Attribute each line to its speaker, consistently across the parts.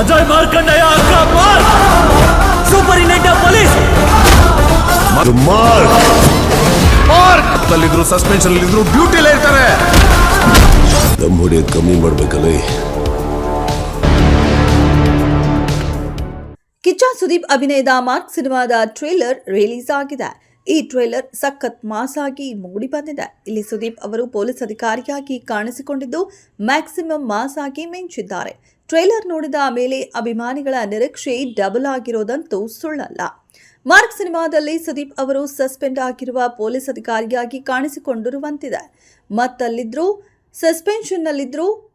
Speaker 1: ಅಜಯ್ ಮಾರ್ಕಂಡಯ್ಯ ಅಕ್ಕ ಮಾರ್ superintendent police
Speaker 2: ಅಲ್ಲಿದ್ರು suspension ಇದ್ರು ಡ್ಯೂಟಿಲೇ ಇರ್ತಾರೆ
Speaker 3: ದಮ್ ಹೊಡಿಯೋದು ಕಮ್ಮಿ ಮಾಡ್ಬೇಕಲ್ಲ
Speaker 4: ಕಿಚ್ಚ ಸುದೀಪ್ ಅಭಿನಯದ ಮಾರ್ಕ್ ಸಿನಿಮಾದ ಟ್ರೇಲರ್ ರಿಲೀಸ್ ಆಗಿದೆ ಈ ಟ್ರೇಲರ್ ಸಖತ್ ಮಾಸ್ ಆಗಿ ಮೂಡಿ ಬಂದಿದೆ. ಇಲ್ಲಿ ಸುದೀಪ್ ಅವರು ಪೊಲೀಸ್ ಅಧಿಕಾರಿಯಾಗಿ ಕಾಣಿಸಿಕೊಂಡಿದ್ದು ಮ್ಯಾಕ್ಸಿಮಮ್ ಮಾಸ್ ಆಗಿ ಮಿಂಚಿದ್ದಾರೆ. ಟ್ರೇಲರ್ ನೋಡಿದ ಮೇಲೆ ಅಭಿಮಾನಿಗಳ ನಿರೀಕ್ಷೆ ಡಬಲ್ ಆಗಿರೋದಂತೂ ಸುಳ್ಳಲ್ಲ. ಮಾರ್ಕ್ ಸಿನಿಮಾದಲ್ಲಿ ಸುದೀಪ್ ಅವರು ಸಸ್ಪೆಂಡ್ ಆಗಿರುವ ಪೊಲೀಸ್ ಅಧಿಕಾರಿಯಾಗಿ ಕಾಣಿಸಿಕೊಂಡಿರುವಂತಿದೆ. ಮತ್ತಲ್ಲಿದ್ರೂ, ಸಸ್ಪೆನ್ಷನ್ನಲ್ಲಿದ್ರೂ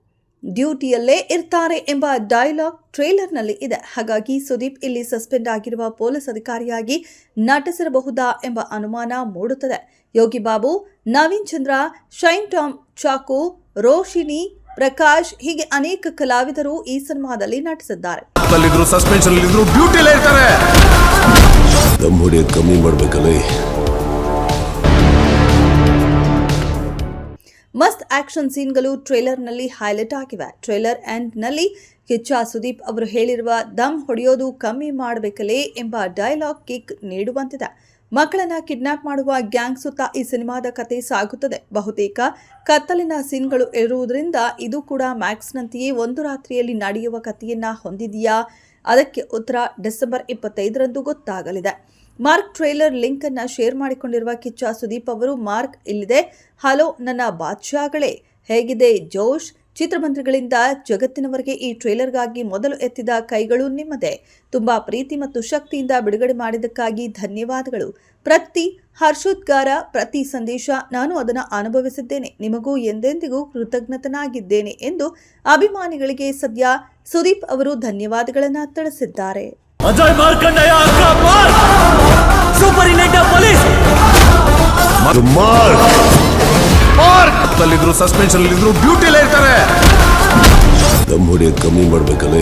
Speaker 4: ಡ್ಯೂಟಿಯಲ್ಲೇ ಇರ್ತಾರೆ ಎಂಬ ಡೈಲಾಗ್ ಟ್ರೇಲರ್ನಲ್ಲಿ ಇದೆ. ಹಾಗಾಗಿ ಸುದೀಪ್ ಇಲ್ಲಿ ಸಸ್ಪೆಂಡ್ ಆಗಿರುವ ಪೊಲೀಸ್ ಅಧಿಕಾರಿಯಾಗಿ ನಟಿಸಿರಬಹುದಾ ಎಂಬ ಅನುಮಾನ ಮೂಡುತ್ತದೆ. ಯೋಗಿ ಬಾಬು ನವೀನ್ ಚಂದ್ರ ಶೈನ್ ಟಾಮ್ ಚಾಕು ರೋಶಿನಿ ಪ್ರಕಾಶ್ ಹೀಗೆ ಅನೇಕ ಕಲಾವಿದರು ಈ ಸಿನಿಮಾದಲ್ಲಿ ನಟಿಸಿದ್ದಾರೆ.
Speaker 2: ಅಲ್ಲಿದ್ರು ಸಸ್ಪೆನ್ಷನ್ ಇದ್ರು ಡ್ಯೂಟಿಲೇ ಇರ್ತಾರೆ.
Speaker 3: ದಮ್ ಹೊಡಿಯೋದು ಕಮ್ಮಿ
Speaker 4: ಮಸ್ತ್ ಆಕ್ಷನ್ ಸೀನ್ಗಳು ಟ್ರೇಲರ್ನಲ್ಲಿ ಹೈಲೈಟ್ ಆಗಿವೆ. ಟ್ರೇಲರ್ ಎಂಡ್ನಲ್ಲಿ ಕಿಚ್ಚ ಸುದೀಪ್ ಅವರು ಹೇಳಿರುವ ದಮ್ ಹೊಡೆಯೋದು ಕಮ್ಮಿ ಮಾಡಬೇಕಲೇ ಎಂಬ ಡೈಲಾಗ್ ಕಿಕ್ ನೀಡುವಂತಿದೆ. ಮಕ್ಕಳನ್ನ ಕಿಡ್ನಾಪ್ ಮಾಡುವ ಗ್ಯಾಂಗ್ ಸುತ್ತ ಈ ಸಿನಿಮಾದ ಕತೆ ಸಾಗುತ್ತದೆ. ಬಹುತೇಕ ಕತ್ತಲಿನ ಸೀನ್ಗಳು ಇರುವುದರಿಂದ ಇದು ಕೂಡ ಮ್ಯಾಕ್ಸ್ನಂತೆಯೇ ಒಂದು ರಾತ್ರಿಯಲ್ಲಿ ನಡೆಯುವ ಕಥೆಯನ್ನ ಹೊಂದಿದೆಯಾ? ಅದಕ್ಕೆ ಉತ್ತರ ಡಿಸೆಂಬರ್ ಇಪ್ಪತ್ತೈದರಂದು ಗೊತ್ತಾಗಲಿದೆ. ಮಾರ್ಕ್ ಟ್ರೇಲರ್ ಲಿಂಕ್ ಅನ್ನ ಶೇರ್ ಮಾಡಿಕೊಂಡಿರುವ ಕಿಚ್ಚ ಸುದೀಪ್ ಅವರು, ಮಾರ್ಕ್, ಇಲ್ಲಿದೆ. ಹಲೋ, ನನ್ನ ಬಾದ್ಶಾಗಳೇ. ಹೇಗಿದೆ ಜೋಶ್? ಚಿತ್ರಮಂದಿರಗಳಿಂದ ಜಗತ್ತಿನವರೆಗೆ ಈ ಟ್ರೇಲರ್ಗಾಗಿ ಮೊದಲು ಎತ್ತಿದ ಕೈಗಳು ನಿಮ್ಮದೇ. ತುಂಬಾ ಪ್ರೀತಿ ಮತ್ತು ಶಕ್ತಿಯಿಂದ ಬಿಡುಗಡೆ ಮಾಡಿದ್ದಕ್ಕಾಗಿ ಧನ್ಯವಾದಗಳು. ಪ್ರತಿ ಹರ್ಷೋದ್ಗಾರ, ಪ್ರತಿ ಸಂದೇಶ ನಾನು ಅದನ್ನು ಅನುಭವಿಸಿದ್ದೇನೆ. ನಿಮಗೂ ಎಂದೆಂದಿಗೂ ಕೃತಜ್ಞತನಾಗಿದ್ದೇನೆ ಎಂದು ಅಭಿಮಾನಿಗಳಿಗೆ ಸದ್ಯ ಸುದೀಪ್ ಅವರು ಧನ್ಯವಾದಗಳನ್ನು ತಿಳಿಸಿದ್ದಾರೆ.
Speaker 1: ಅಜಯ್ ಮಾರ್ಕಂಡಯ್ಯ ಪೊಲೀಸ್. ಮಾರ್ಕ್.
Speaker 2: ಅಲ್ಲಿದ್ರು ಸಸ್ಪೆನ್ಷನ್ ಇದ್ರು ಡ್ಯೂಟಿಲೇ ಇರ್ತಾರೆ.
Speaker 3: ದಮ್ ಹೊಡಿಯೋದು ಕಮ್ಮಿ ಮಾಡ್ಬೇಕಲ್ಲ.